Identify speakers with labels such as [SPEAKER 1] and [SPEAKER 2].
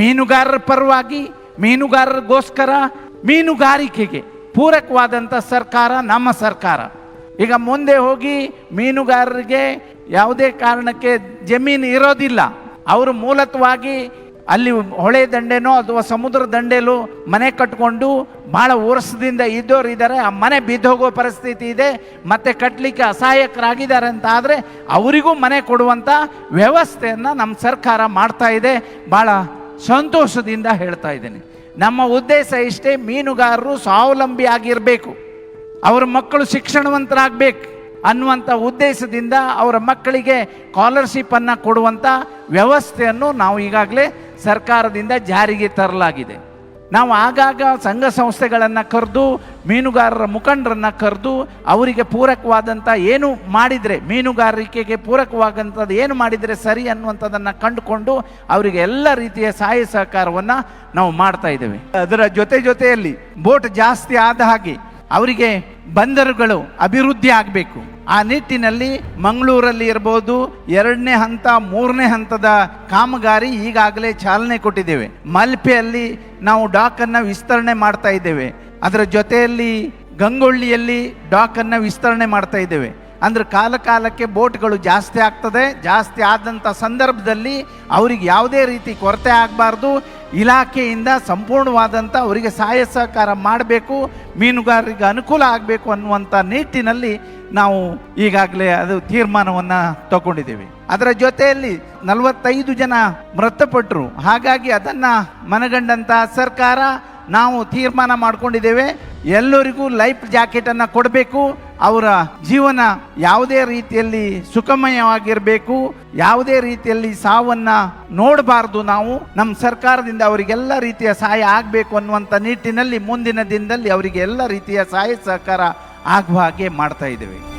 [SPEAKER 1] ಮೀನುಗಾರರ ಪರವಾಗಿ, ಮೀನುಗಾರರಿಗೋಸ್ಕರ, ಮೀನುಗಾರಿಕೆಗೆ ಪೂರಕವಾದಂಥ ಸರ್ಕಾರ ನಮ್ಮ ಸರ್ಕಾರ. ಈಗ ಮುಂದೆ ಹೋಗಿ ಮೀನುಗಾರರಿಗೆ ಯಾವುದೇ ಕಾರಣಕ್ಕೆ ಜಮೀನು ಇರೋದಿಲ್ಲ. ಅವರು ಮೂಲತವಾಗಿ ಅಲ್ಲಿ ಹೊಳೆ ದಂಡೆನೋ ಅಥವಾ ಸಮುದ್ರ ದಂಡೆಲೋ ಮನೆ ಕಟ್ಕೊಂಡು ಭಾಳ ವರ್ಷದಿಂದ ಇದ್ದೋರು ಇದ್ದಾರೆ. ಆ ಮನೆ ಬಿದ್ದೋಗೋ ಪರಿಸ್ಥಿತಿ ಇದೆ. ಮತ್ತೆ ಕಟ್ಟಲಿಕ್ಕೆ ಅಸಹಾಯಕರಾಗಿದ್ದಾರೆ ಅಂತ ಆದರೆ ಅವರಿಗೂ ಮನೆ ಕೊಡುವಂಥ ವ್ಯವಸ್ಥೆಯನ್ನು ನಮ್ಮ ಸರ್ಕಾರ ಮಾಡ್ತಾ ಇದೆ. ಭಾಳ ಸಂತೋಷದಿಂದ ಹೇಳ್ತಾ ಇದ್ದೀನಿ. ನಮ್ಮ ಉದ್ದೇಶ ಇಷ್ಟೇ ಮೀನುಗಾರರು ಸ್ವಾವಲಂಬಿ ಆಗಿರಬೇಕು. ಅವರ ಮಕ್ಕಳು ಶಿಕ್ಷಣವಂತರಾಗಬೇಕು ಅನ್ನುವಂಥ ಉದ್ದೇಶದಿಂದ ಅವರ ಮಕ್ಕಳಿಗೆ ಸ್ಕಾಲರ್ಶಿಪ್ಪನ್ನು ಕೊಡುವಂಥ ವ್ಯವಸ್ಥೆಯನ್ನು ನಾವು ಈಗಾಗಲೇ ಸರ್ಕಾರದಿಂದ ಜಾರಿಗೆ ತರಲಾಗಿದೆ. ನಾವು ಆಗಾಗ ಸಂಘ ಸಂಸ್ಥೆಗಳನ್ನು ಕರೆದು, ಮೀನುಗಾರರ ಮುಖಂಡರನ್ನು ಕರೆದು, ಅವರಿಗೆ ಪೂರಕವಾದಂಥ ಏನು ಮಾಡಿದರೆ, ಮೀನುಗಾರಿಕೆಗೆ ಪೂರಕವಾದಂಥದ್ದು ಏನು ಮಾಡಿದರೆ ಸರಿ ಅನ್ನುವಂಥದ್ದನ್ನು ಕಂಡುಕೊಂಡು ಅವರಿಗೆ ಎಲ್ಲ ರೀತಿಯ ಸಹಾಯ ಸಹಕಾರವನ್ನು ನಾವು ಮಾಡ್ತಾ ಇದ್ದೇವೆ. ಅದರ ಜೊತೆ ಜೊತೆಯಲ್ಲಿ ಬೋಟ್ ಜಾಸ್ತಿ ಆದ ಹಾಗೆ, ಅವರಿಗೆ ಬಂದರುಗಳು ಅಭಿವೃದ್ಧಿ ಆಗಬೇಕು. ಆ ನಿಟ್ಟಿನಲ್ಲಿ ಮಂಗಳೂರಲ್ಲಿ ಇರಬಹುದು ಎರಡನೇ ಹಂತ, ಮೂರನೇ ಹಂತದ ಕಾಮಗಾರಿ ಈಗಾಗಲೇ ಚಾಲನೆ ಕೊಟ್ಟಿದ್ದೇವೆ. ಮಲ್ಪೆಯಲ್ಲಿ ನಾವು ಡಾಕನ್ನು ವಿಸ್ತರಣೆ ಮಾಡ್ತಾ ಇದ್ದೇವೆ. ಅದರ ಜೊತೆಯಲ್ಲಿ ಗಂಗೊಳ್ಳಿಯಲ್ಲಿ ಡಾಕನ್ನು ವಿಸ್ತರಣೆ ಮಾಡ್ತಾ ಇದ್ದೇವೆ. ಅಂದ್ರೆ ಕಾಲ ಕಾಲಕ್ಕೆ ಬೋಟ್ಗಳು ಜಾಸ್ತಿ ಆಗ್ತದೆ, ಜಾಸ್ತಿ ಆದಂಥ ಸಂದರ್ಭದಲ್ಲಿ ಅವರಿಗೆ ಯಾವುದೇ ರೀತಿ ಕೊರತೆ ಆಗಬಾರ್ದು. ಇಲಾಖೆಯಿಂದ ಸಂಪೂರ್ಣವಾದಂಥ ಅವರಿಗೆ ಸಹಾಯ ಸಹಕಾರ ಮಾಡಬೇಕು, ಮೀನುಗಾರರಿಗೆ ಅನುಕೂಲ ಆಗಬೇಕು ಅನ್ನುವಂಥ ನಿಟ್ಟಿನಲ್ಲಿ ನಾವು ಈಗಾಗಲೇ ಅದು ತೀರ್ಮಾನವನ್ನು ತಗೊಂಡಿದ್ದೀವಿ. ಅದರ ಜೊತೆಯಲ್ಲಿ ನಲವತ್ತೈದು ಜನ ಮೃತಪಟ್ಟರು ಹಾಗಾಗಿ ಅದನ್ನು ಮನಗಂಡಂಥ ಸರ್ಕಾರ ನಾವು ತೀರ್ಮಾನ ಮಾಡ್ಕೊಂಡಿದ್ದೇವೆ. ಎಲ್ಲರಿಗೂ ಲೈಫ್ ಜಾಕೆಟನ್ನು ಕೊಡಬೇಕು. ಅವರ ಜೀವನ ಯಾವುದೇ ರೀತಿಯಲ್ಲಿ ಸುಖಮಯವಾಗಿರಬೇಕು. ಯಾವುದೇ ರೀತಿಯಲ್ಲಿ ಸಾವನ್ನ ನೋಡಬಾರ್ದು ನಾವು. ನಮ್ಮ ಸರ್ಕಾರದಿಂದ ಅವರಿಗೆಲ್ಲ ರೀತಿಯ ಸಹಾಯ ಆಗಬೇಕು ಅನ್ನುವಂಥ ನಿಟ್ಟಿನಲ್ಲಿ ಮುಂದಿನ ದಿನದಲ್ಲಿ ಅವರಿಗೆ ಎಲ್ಲ ರೀತಿಯ ಸಹಾಯ ಸಹಕಾರ ಆಗುವ ಹಾಗೆ ಮಾಡ್ತಾ ಇದ್ದೇವೆ.